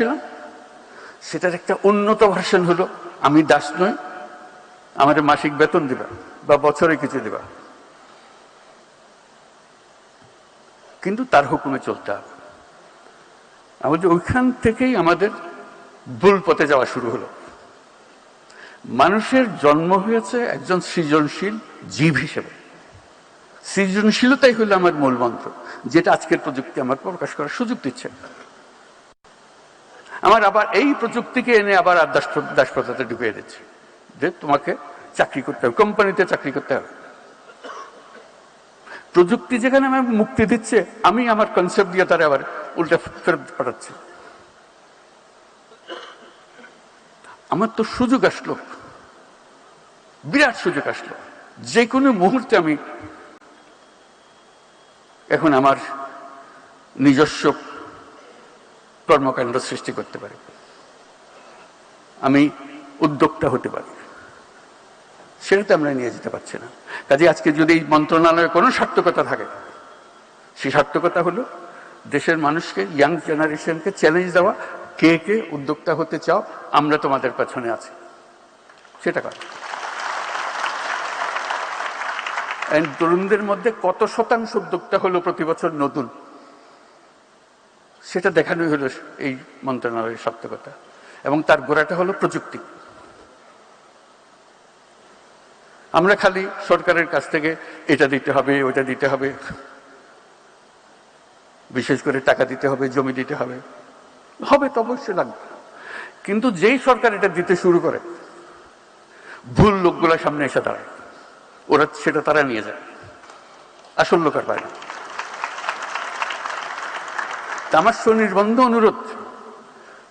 ছিলাম সেটার একটা উন্নত ভার্সন হলো, আমি দাস নই, আমার মাসিক বেতন দিবা বা বছরে কিছু দিবা। কিন্তু তার হুকুমে চলতে হবে। আমাদের ওইখান থেকেই আমাদের ভুল পথে যাওয়া শুরু হলো। মানুষের জন্ম হয়েছে একজন সৃজনশীল জীব হিসেবে। সৃজনশীলতাই হলো আমার মূল মন্ত্র, যেটা আজকের প্রযুক্তি আমার প্রকাশ করার সুযোগ দিচ্ছে। আমার আবার এই প্রযুক্তিকে এনে আবার আর দাস দাসপ্রথাতে ঢুকিয়ে দিচ্ছে। যে তোমাকে চাকরি করতে হবে, কোম্পানিতে চাকরি করতে হবে। প্রযুক্তি যেখানে আমার মুক্তি দিচ্ছে, আমি আমার কনসেপ্ট দিয়ে তারা আবার উল্টা ফেরত পাঠাচ্ছি। আমার তো সুযোগ আসলো। বিরাট সুযোগ আসলো। যে কোনো মুহূর্তে আমি এখন আমার নিজস্ব কর্মকাণ্ড সৃষ্টি করতে পারি। আমি উদ্যোক্তা হতে পারি। সেটা তো আমরা নিয়ে যেতে পারছি না। কাজে আজকে যদি এই মন্ত্রণালয়ে কোনো সার্থকতা থাকে, সেই সার্থকতা হলো দেশের মানুষকে ইয়াং জেনারেশনকে চ্যালেঞ্জ দেওয়া, কে কে উদ্যোক্তা হতে চাও, আমরা তোমাদের পেছনে আছি। সেটা And তরুণদের মধ্যে কত শতাংশ উদ্যোক্তা হলো প্রতি বছর নতুন? সেটা দেখানোই হলো এই মন্ত্রণালয়ের সার্থকতা। এবং তার গোড়াটা হলো প্রযুক্তি। আমরা খালি সরকারের কাছ থেকে এটা দিতে হবে ওটা দিতে হবে। বিশেষ করে টাকা দিতে হবে, জমি দিতে হবে। হবে তো অবশ্যই লাগবে। কিন্তু যেই সরকার এটা দিতে শুরু করে, ভুল লোকগুলা সামনে এসে দাঁড়ায়। ওরা সেটা তারা নিয়ে যায়। আসল লোক আর পায় না। আমার সুনির্বন্ধ অনুরোধ।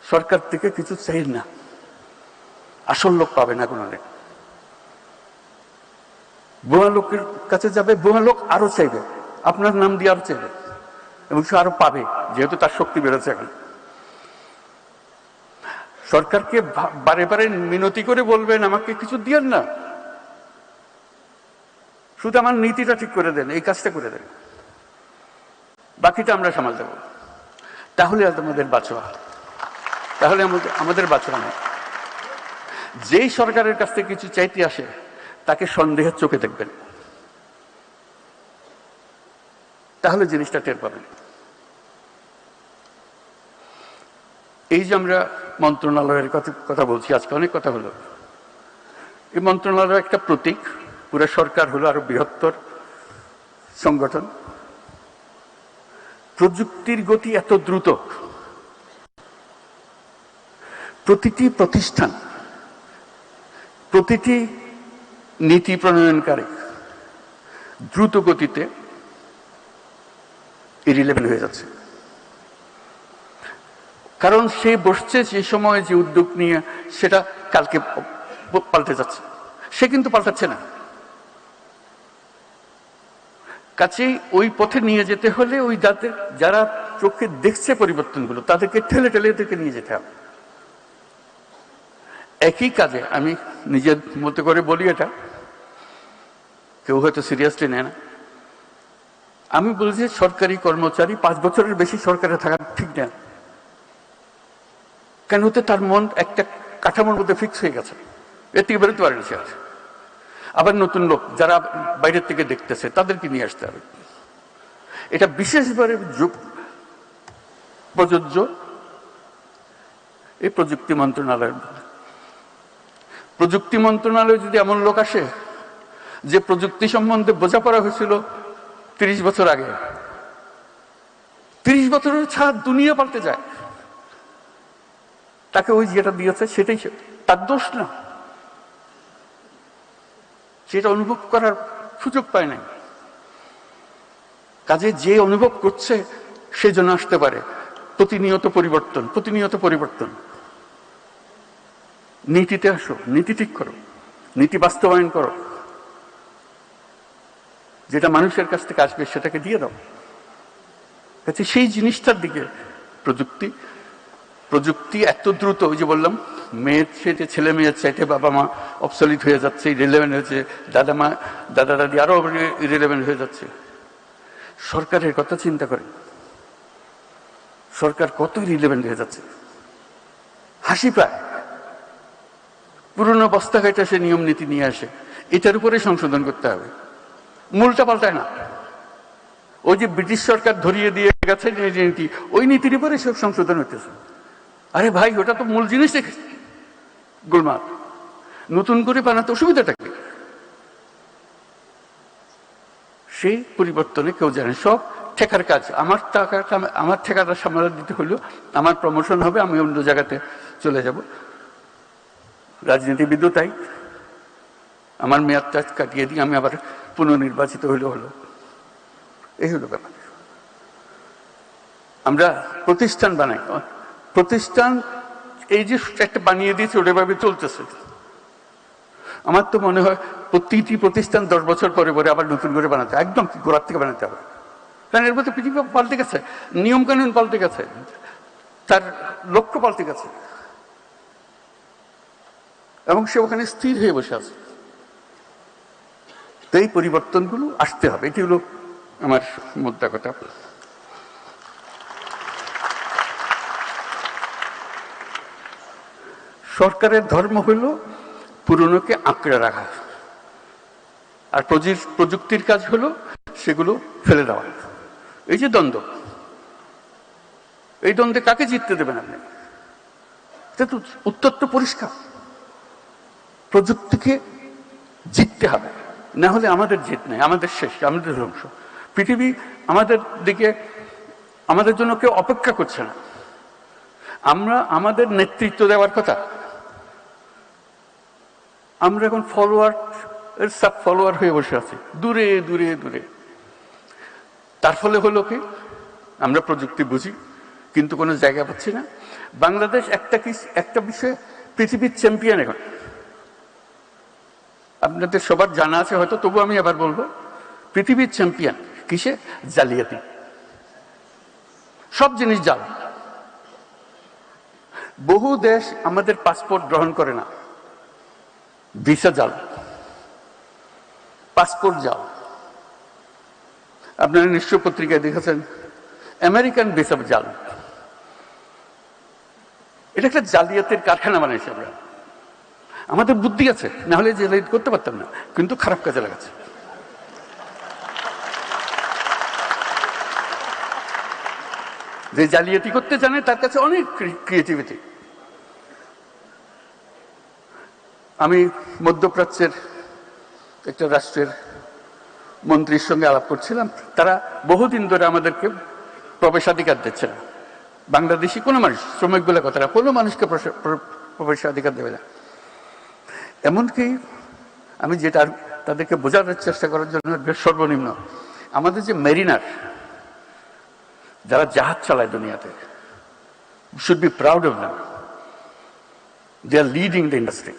সরকার থেকে কিছু চাই না। আসল লোক পাবে না কোনোদিন বোয়া লোকের কাছে যাবে বোয়া লোক আরও চাইবে। আপনার নাম দিয়ে আরও চাইবে। এবং সে আরও পাবে, যেহেতু তার শক্তি বেড়েছে এখন। সরকারকে বারে বারে মিনতি করে বলবেন, আমাকে কিছু দিয়েন না। শুধু আমার নীতিটা ঠিক করে দেন, এই কাজটা করে দেন। বাকিটা আমরা সামাল দেব। তাহলে আমাদের বাঁচোয়া তাহলে আমাদের আমাদের বাঁচোয়া নেই যেই সরকারের কাছ থেকে কিছু চাইতে আসে, তাকে সন্দেহের চোখে দেখবেন। তাহলে জিনিসটা টের পাবেন। এই যে আমরা মন্ত্রণালয়ের কথা কথা বলছি, আজকে অনেক কথা হলো। এই মন্ত্রণালয় একটা প্রতীক, পুরো সরকার হলো আরও বৃহত্তর সংগঠন। প্রযুক্তির গতি এত দ্রুত? প্রতিটি প্রতিষ্ঠান, প্রতিটি নীতি প্রণয়নকারী দ্রুত গতিতে ইরিলেভেন হয়ে যাচ্ছে। কারণ সে বসছে যে সময় যে উদ্যোগ নিয়ে সেটা কালকে পাল্টে যাচ্ছে। সে কিন্তু পাল্টাচ্ছে না। কাছেই ওই পথে নিয়ে যেতে হলে ওই যাদের যারা চোখে দেখছে পরিবর্তনগুলো, তাদেরকে ঠেলে ঠেলে এদেরকে নিয়ে যেতে হবে। একই কাজে আমি নিজের মতো করে বলি এটা, কেউ হয়তো সিরিয়াসলি নেয় না। আমি বলছি সরকারি কর্মচারী পাঁচ বছরের বেশি সরকারে থাকা ঠিক না। কেন হতে তার মন একটা কাঠামোর মধ্যে ফিক্স হয়ে গেছে? এর থেকে বেরোতে পারেনি সে আর। আবার নতুন লোক যারা বাইরের থেকে দেখতেছে, তাদেরকে নিয়ে আসতে হবে। এটা বিশেষভাবে প্রযোজ্য এই প্রযুক্তি মন্ত্রণালয়ের। প্রযুক্তি মন্ত্রণালয়ে যদি এমন লোক আসে, যে প্রযুক্তি সম্বন্ধে বোঝাপড়া হয়েছিল তিরিশ বছর আগে, তিরিশ বছরের ছাড়া দুনিয়া পাল্টে যায়। তাকে ওই যেটা দিয়েছে, সেটাই তার দোষ না। সেটা অনুভব করার সুযোগ পায় নাই। কাজে যে অনুভব করছে, সে যেন আসতে পারে। প্রতিনিয়ত পরিবর্তন প্রতিনিয়ত পরিবর্তন। নীতিতে আসো, নীতি ঠিক করো, নীতি বাস্তবায়ন করো। যেটা মানুষের কাছ থেকে আসবে, সেটাকে দিয়ে দাও। কাছে সেই জিনিসটার দিকে প্রযুক্তি প্রযুক্তি এত দ্রুত, ওই যে বললাম মেয়ের সেটে ছেলে মেয়ের চাইতে বাবা মা অবসলিট হয়ে যাচ্ছে রিলেভেন্ট হয়েছে দাদা মা, দাদা দাদি আরও রিলেভেন্ট হয়ে যাচ্ছে। সরকারের কথা চিন্তা করে সরকার কত রিলেভেন্ট হয়ে যাচ্ছে। হাসি পায়। পুরনো বস্তা কাটা সে নিয়ম নীতি নিয়ে আসে। এটার উপরে সংশোধন করতে হবে। মূলটা পাল্টায় না। ওই যে ব্রিটিশ সরকার ধরিয়ে দিয়ে গেছে যে নীতি, ওই নীতির উপরে সব সংশোধন হইতেছে। আরে ভাই, ওটা তো মূল জিনিস গোলমাল। নতুন করে বানাতে অসুবিধাটা কি? সেই পরিবর্তনে কেউ জানে। সব ঠেকার কাজ। আমার টাকাটা আমার ঠেকাটা সামাল দিতে হলো আমার প্রমোশন হবে, আমি অন্য জায়গাতে চলে যাব। রাজনীতিবিদও তাই। আমার মেয়াদটা কাটিয়ে দিয়ে আমি আবার পুনর্নির্বাচিত হইলে হলো। এই হলো ব্যাপার। আমরা প্রতিষ্ঠান বানাই। প্রতিষ্ঠান এই যে একটা বানিয়ে দিয়েছে, ওটা ভাবে চলতেছে। আমার তো মনে হয় প্রতিটি প্রতিষ্ঠান দশ বছর পরে পরে আবার নতুন করে বানাতে একদম গোড়ার থেকে বানাতে হবে। কারণ এর মধ্যে পৃথিবী পাল্টে গেছে নিয়ম কানুন পাল্টে গেছে, তার লক্ষ্য পাল্টে গেছে। এবং সে ওখানে স্থির হয়ে বসে আছে। তো এই পরিবর্তনগুলো আসতে হবে। এটি হলো আমার মুদ্রা কথা। সরকারের ধর্ম হইল পুরনোকে আঁকড়ে রাখা। আর প্রযুক্তির কাজ হলো সেগুলো ফেলে দেওয়া। এই যে দ্বন্দ্ব, এই দ্বন্দ্বে কাকে জিততে দেবেন আপনি? তো উত্তর তো পরিষ্কার। প্রযুক্তিকে জিততে হবে। না হলে আমাদের জিত নেই, আমাদের শেষ, আমাদের ধ্বংস। পৃথিবী আমাদের দিকে, আমাদের জন্য কেউ অপেক্ষা করছে না। আমরা আমাদের নেতৃত্ব দেওয়ার কথা আমরা এখন ফলোয়ার এর সাব ফলোয়ার হয়ে বসে আছি। দূরে দূরে দূরে। তার ফলে হলো কি? আমরা প্রযুক্তি বুঝি, কিন্তু কোনো জায়গা পাচ্ছি না। বাংলাদেশ একটা কি, একটা বিষয়ে পৃথিবীর চ্যাম্পিয়ন এখন। আপনাদের সবার জানা আছে, হয়তো তবু আমি আবার বলব, পৃথিবীর চ্যাম্পিয়ন কিসে? জালিয়াতি। সব জিনিস জাল। বহু দেশ আমাদের পাসপোর্ট গ্রহণ করে না। ভিসা জাল পাসপোর্ট জাল আপনারা নিশ্চয় পত্রিকায় দেখেছেন, আমেরিকান ভিসা জাল এটা একটা জালিয়াতের কারখানা বানাইছি আমরা। আমাদের বুদ্ধি আছে, না হলে জালিয়াত করতে পারতাম না, কিন্তু খারাপ কাজে লাগাচ্ছে। যে জালিয়াতি করতে জানে, তার কাছে অনেক ক্রিয়েটিভিটি আমি মধ্যপ্রাচ্যের একটা রাষ্ট্রের মন্ত্রীর সঙ্গে আলাপ করছিলাম। তারা বহুদিন ধরে আমাদেরকে প্রবেশাধিকার দিচ্ছে না। বাংলাদেশি কোনো মানুষ, শ্রমিক বলে কথা না, কোনো মানুষকে প্রবেশাধিকার দেবে না। এমনকি আমি যেটা তাদেরকে বোঝানোর চেষ্টা করার জন্য সর্বনিম্ন। আমাদের যে মেরিনার, যারা জাহাজ চালায় দুনিয়াতে should be proud of them they are leading the industry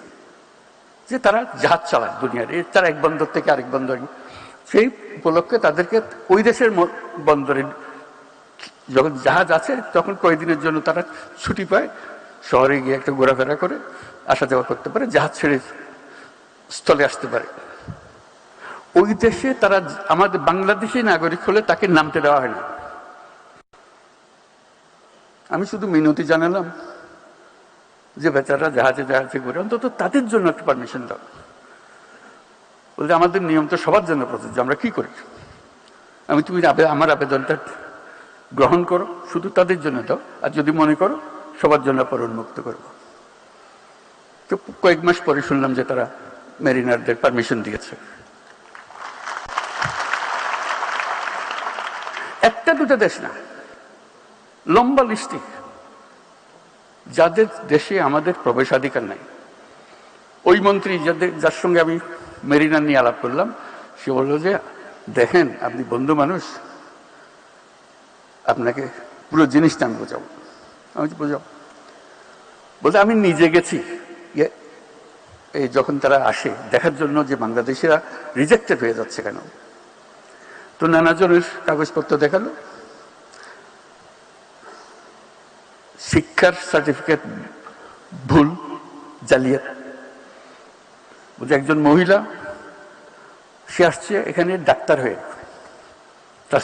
যে তারা জাহাজ চালায় দুনিয়ার। তারা এক বন্দর থেকে আরেক বন্দর। সেই উপলক্ষে তাদেরকে ওই দেশের বন্দরে যখন জাহাজ আছে, তখন কয়েকদিনের জন্য তারা ছুটি পায়। শহরে গিয়ে একটা ঘোরাফেরা করে আসা যাওয়া করতে পারে, জাহাজ ছেড়ে স্থলে আসতে পারে। ওই দেশে তারা আমাদের বাংলাদেশি নাগরিক হলে তাকে নামতে দেওয়া হয় না। আমি শুধু মিনতি জানালাম। যে বেচারা জাহাজে জাহাজে ঘুরে অন্তত তাদের জন্য একটা পারমিশন দাও। বলতে আমাদের নিয়ম তো সবার জন্য প্রযোজ্য, আমরা কি করি? আমি, তুমি আমার আবেদনটা গ্রহণ করো, শুধু তাদের জন্য দাও, আর যদি মনে করো, সবার জন্য পর উন্মুক্ত করব তো কয়েক মাস পরে শুনলাম যে তারা মেরিনারদের পারমিশন দিয়েছে। একটা দুটো দেশ না, লম্বা লিস্টি যাদের দেশে আমাদের প্রবেশাধিকার নাই। ওই মন্ত্রী যাদের, যার সঙ্গে আমি মেরিনা নিয়ে আলাপ করলাম, সে বলল যে, দেখেন, আপনি বন্ধু মানুষ। আপনাকে পুরো জিনিসটা আমি বোঝাবো। আমি বোঝাও। বলতে আমি নিজে গেছি। এই যখন তারা আসে, দেখার জন্য যে বাংলাদেশিরা রিজেক্টেড হয়ে যাচ্ছে কেন? তো নানাজনের কাগজপত্র দেখাল। শিক্ষার সার্টিফিকেট ভুল, জালিয়াত। বলছে, একজন মহিলা, সে আসছে এখানে ডাক্তার হয়ে। তার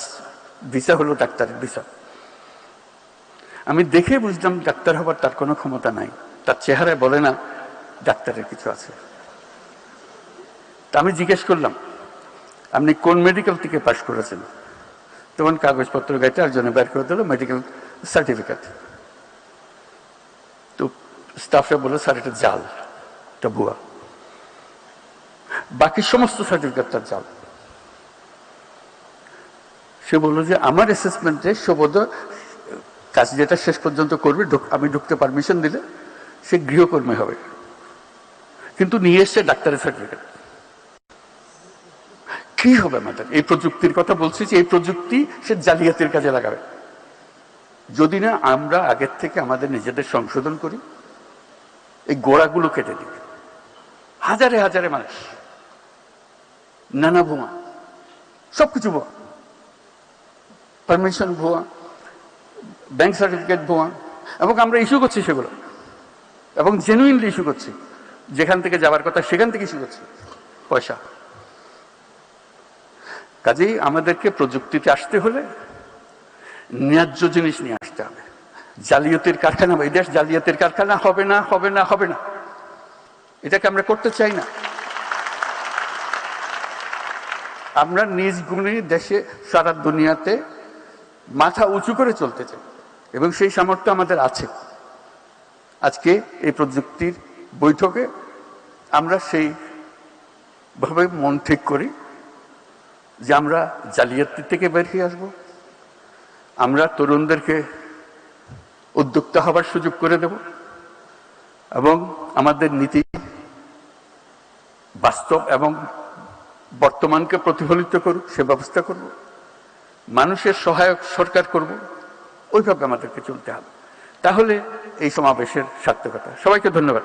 ভিসা হলো ডাক্তারের ভিসা। আমি দেখে বুঝলাম ডাক্তার হবার তার কোনো ক্ষমতা নাই। তার চেহারায় বলে না, ডাক্তারের কিছু আছে। তা আমি জিজ্ঞেস করলাম, আপনি কোন মেডিকেল থেকে পাশ করেছেন? তখন কাগজপত্র গাইতে একজনে বের করে দিল মেডিকেল সার্টিফিকেট স্টাফরা বলল, স্যার, এটা জাল, এটা ভুয়া। বাকি সমস্ত সার্টিফিকেট তার জাল। সে বলল যে, আমার অ্যাসেসমেন্টে সবোধ, কাজ যেটা শেষ পর্যন্ত করবে আমি ঢুকতে পারমিশন দিলে সে গৃহকর্মী হবে। কিন্তু নিয়ে এসছে ডাক্তারের সার্টিফিকেট কি হবে আমাদের এই প্রযুক্তির কথা বলছি যে, এই প্রযুক্তি সে জালিয়াতির কাজে লাগাবে। যদি না, আমরা আগের থেকে আমাদের নিজেদের সংশোধন করি এই গোড়াগুলো কেটে দিই হাজারে হাজারে মানুষ, নানা ভুয়া সবকিছু ভুয়া পারমিশন ভুয়া ব্যাংক সার্টিফিকেট ভুয়া এবং আমরা ইস্যু করছি সেগুলো। এবং জেনুইনলি ইস্যু করছি। যেখান থেকে যাওয়ার কথা সেখান থেকে ইস্যু করছি। পয়সা। কাজেই আমাদেরকে প্রযুক্তিতে আসতে হলে ন্যায্য জিনিস নিয়ে আসতে হবে। জালিয়াতির কারখানা, এই দেশ জালিয়াতির কারখানা হবে না হবে না হবে না। এটাকে আমরা করতে চাই না। আমরা নিজ গুণে দেশে, সারা দুনিয়াতে মাথা উঁচু করে চলতে চাই। এবং সেই সামর্থ্য আমাদের আছে। আজকে এই প্রযুক্তির বৈঠকে আমরা সেই ভাবে মন ঠিক করি যে আমরা জালিয়াতি থেকে বেরিয়ে আসব। আমরা তরুণদেরকে উদ্যোক্তা হবার সুযোগ করে দেব। এবং আমাদের নীতি বাস্তব এবং বর্তমানকে প্রতিফলিত করুক, সে ব্যবস্থা করব। মানুষের সহায়ক সরকার করব। ওইভাবে আমাদেরকে চলতে হবে। তাহলে এই সমাবেশের সার্থকতা। সবাইকে ধন্যবাদ।